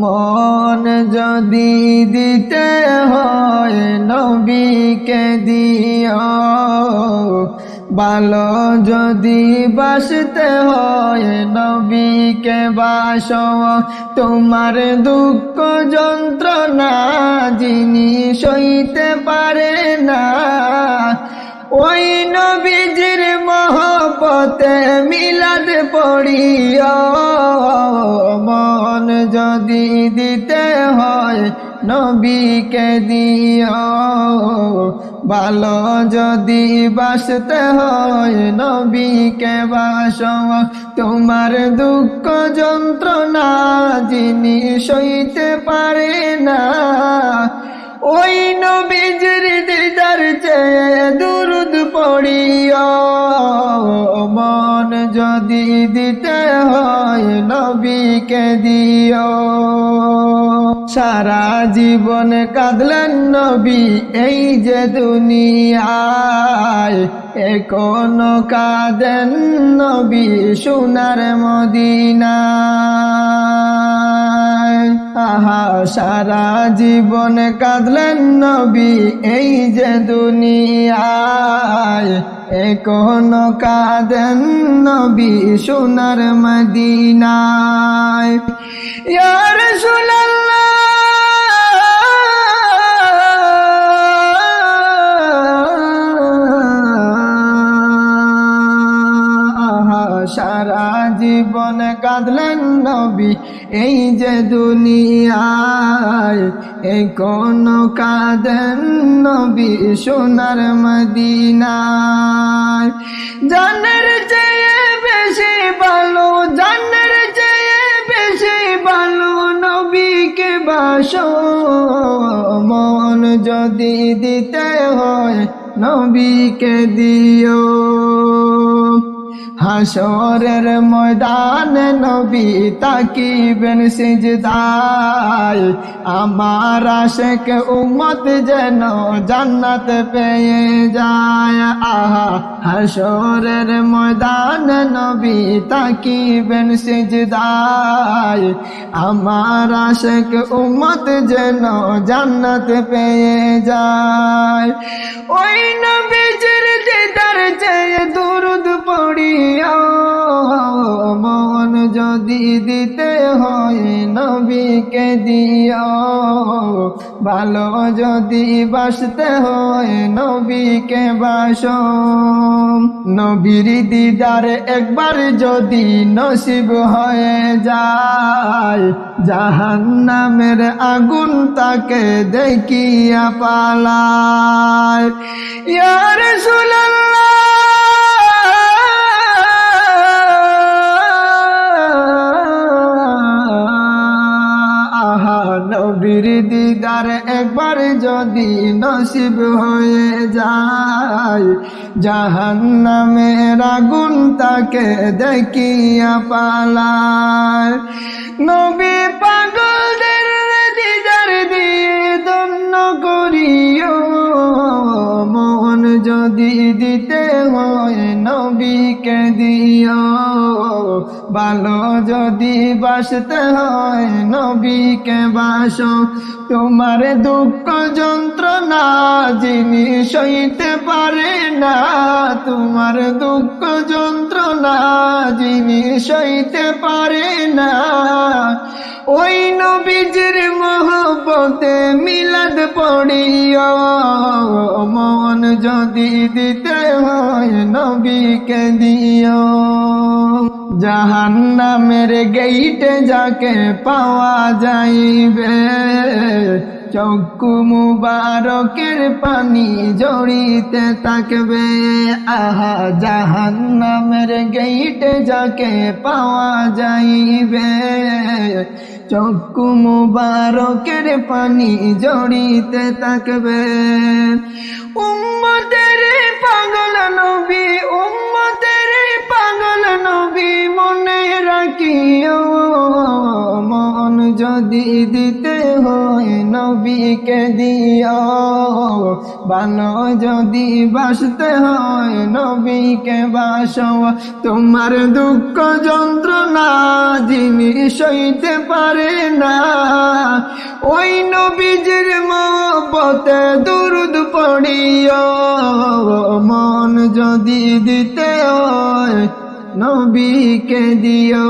মন যদি দিতে হয় নবীকে দিও। ভালো যদি বাসতে হয় নবীকে বাস তোমার দুঃখ যন্ত্রণা যিনি সইতে পারে না, ওই নবীজির মহপতে মিলাদ মন যদি দিতে হয় নবীকে দিও। ভালো যদি বাসতে হয় নবীকে বাস তোমার দুঃখ যন্ত্রণা যিনি সইতে পারে না, ওই নবীজির দিদার চেয়ে দুরুদ পড়িও। মন যদি দিতে হয় নবীকে দিও। সারা জীবন কাঁদলেন নবী এই যে দুনিয়ায়। এখনও কাঁদেন নবী সোনার মদিনায়। আহা, সারা জীবন কাঁদলেন নবী এই যে দুনিয়ায়। এখনও কাঁদেন নবী সোনার মদিনায়? ইয়ার সারা জীবন কাঁদলেন নবী এই যে দুনিয়ায়। এই কোন কাঁদেন নবী সোনার মদিনায়? জানের চেয়ে বেশি ভালো, জানের চেয়ে বেশি ভালো নবীকে বাস। মন যদি দিতে হয় নবীকে দিও। হাসরের ময়দান নবী তাকিবেন সিজদায়, আমার আশেক উম্মত যেন জান্নাত পেয়ে যায়। আহা, হাসরের ময়দান নবী তাকিবেন সিজদায়, আমার আশেক উম্মত যেন জান্নাত পেয়ে যায়। ওই দিতে হয় নবীকে দিও। ভালো যদি বাসতে হয় নবীকে বাস। নবীর দিদার একবার যদি নসিব হয়ে যায় জাহান নামের আগুন তাকে দেখিয়া পালায়। ইয়ার দিদার একবার যদি নসিব হয়ে যায় জাহান নামে আগুন তাকে দেখিয়া পালায়। নবী পাগলদের দিদার দিয়ে দন্য করিও। দিতে হয় নবীকে দিও। ভালো যদি বাসতে হয় নবীকে বাস। তোমার দুঃখ যন্ত্রণা যিনি সইতে পারে না, তোমার দুঃখ যন্ত্রণা যিনি সইতে পারে না। ওই নবীজির মহব্বতে মিলাদ পড়িও, মন যদি দিতে হয় নবীকে দিও। জাহান নামের গেইটে যাকে পাওয়া যাইবে, চক্ষু মুবারকের পানি জড়িতে থাকবে। আহা জাহান নামের গেইটে যাকে পাওয়া যাইবে চক্ষু মুবারকের পানি জড়িতে থাকবে। উম্মতের পাগল নবী, উম্মতের পাগল নবী, মনে রাখিও, মন যদি দিতে হয় নবীকে দিও। ভালো যদি বাসতে হয় নবীকে বাসো তোমার দুঃখ যন্ত্রণা যিনি সইতে পারে না। ওই নবীজির মহব্বতে দুরুদ পড়িও। মন যদি দিতে হয় নবীকে দিও।